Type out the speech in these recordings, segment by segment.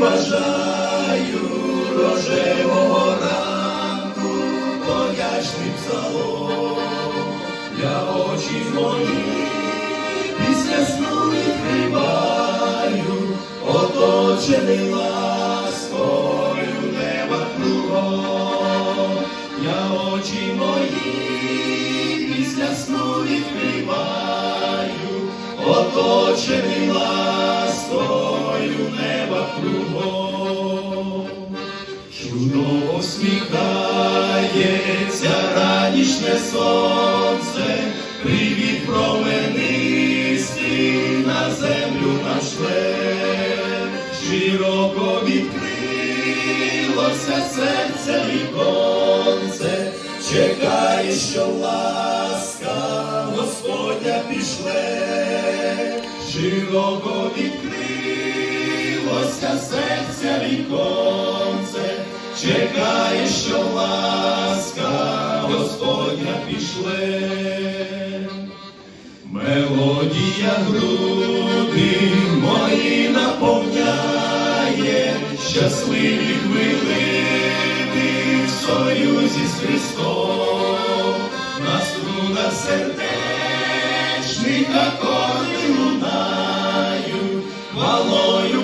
бажаю рожевого ранку, боячний псалом для очі мої, після сну відкриваю, оточений ласкою неба кругом, я очі мої, після сну відкриваю, оточений ласкою ранішнє сонце, привіт променистий на землю нашле, широко відкрилося серце віконце, чекає, що ласка Господня пішле, широко відкрилося серця віконце, чекає, що ласка Господня пішле. Мелодія груди мої наповняє, щасливі хвилини в союзі з Христом, на струнах сердечних акорди лунають, хвалою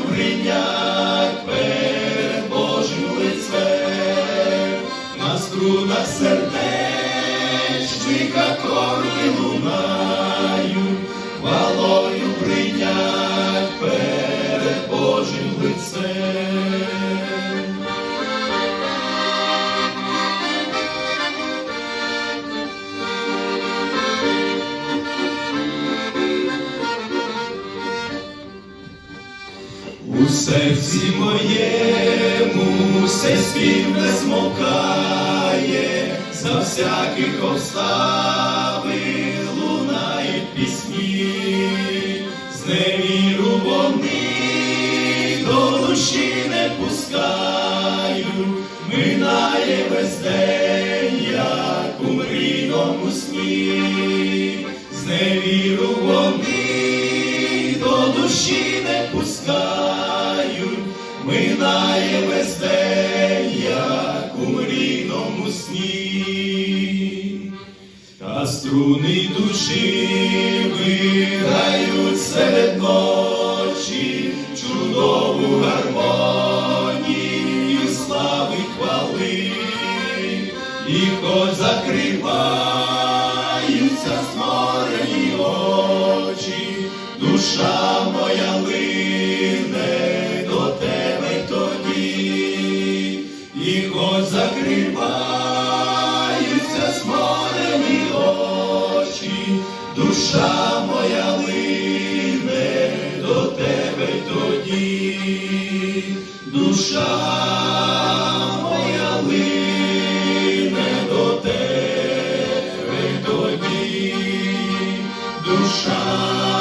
сердечних акорди лунають, хвалою прийнять перед Божим лицем. У серці моєму все спів не смокає, за всяких обставин лунають пісні, з невіру вони до душі не пускають, минає весь день, як у мрійному сні, з невіру вони до душі не пускають, минає весь день, та струни душі виграють серед ночі чудову гармонію слави хвали, і хоч закриваються зморені очі, душа моя душа моя лине до тебе тоді, душа моя лине до тебе тоді, душа